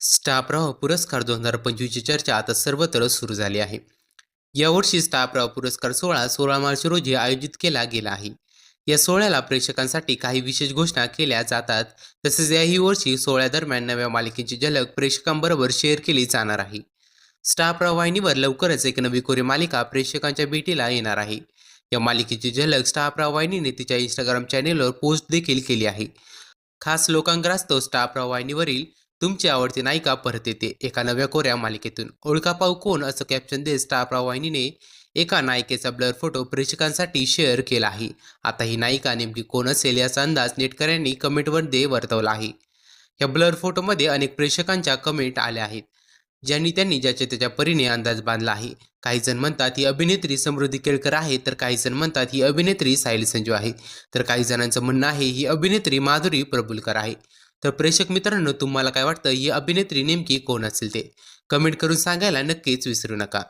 स्टाफराव पुरस्कार दोन हजार पंचवीसची चर्चा आता सर्वत्र सुरू झाली आहे. यावर्षी स्टाफराव पुरस्कार सोहळा सोळा मार्च रोजी आयोजित केला गेला आहे. या सोहळ्याला प्रेक्षकांसाठी काही विशेष घोषणा केल्या जातात. तसेच याही वर्षी सोहळ्यादरम्यान नव्या मालिकेची झलक प्रेक्षकांबरोबर शेअर केली जाणार आहे. स्टाफराव वाहिनीवर लवकरच एक नवी कोरी मालिका प्रेक्षकांच्या भेटीला येणार आहे. या मालिकेची झलक स्टाफराव वाहिनीने तिच्या इंस्टाग्राम चॅनेलवर पोस्ट देखील केली आहे. खास लोकांग्रास्त स्टाफराव वाहिनीवरील तुमची आवडती नायिका परत येते एका नव्या कोऱ्या मालिकेतून. ओळखा पाऊ कोण? असं कॅप्शन देत स्टार वाहिनीने एका नायिकेचा ब्लर फोटो प्रेक्षकांसाठी शेअर केला आहे. आता ही नायिका नेमकी कोण असेल याचा अंदाज नेटकऱ्यांनी कमेंटमध्ये वर्तवला आहे. या ब्लर फोटोमध्ये अनेक प्रेक्षकांच्या कमेंट आल्या आहेत ज्यांनी त्यांनी ज्याच्या त्याच्या परीने अंदाज बांधला आहे. काही जण म्हणतात ही अभिनेत्री समृद्धी केळकर आहे. तर काही जण म्हणतात ही अभिनेत्री साहिल संजू आहे. तर काही जणांचं म्हणणं आहे ही अभिनेत्री माधुरी प्रभुलकर आहे. तर प्रेक्षक मित्रांनो तुम्हाला काय वाटतं? ही अभिनेत्री नेमकी कोण असेल ते? कमेंट करून सांगायला नक्कीच विसरू नका.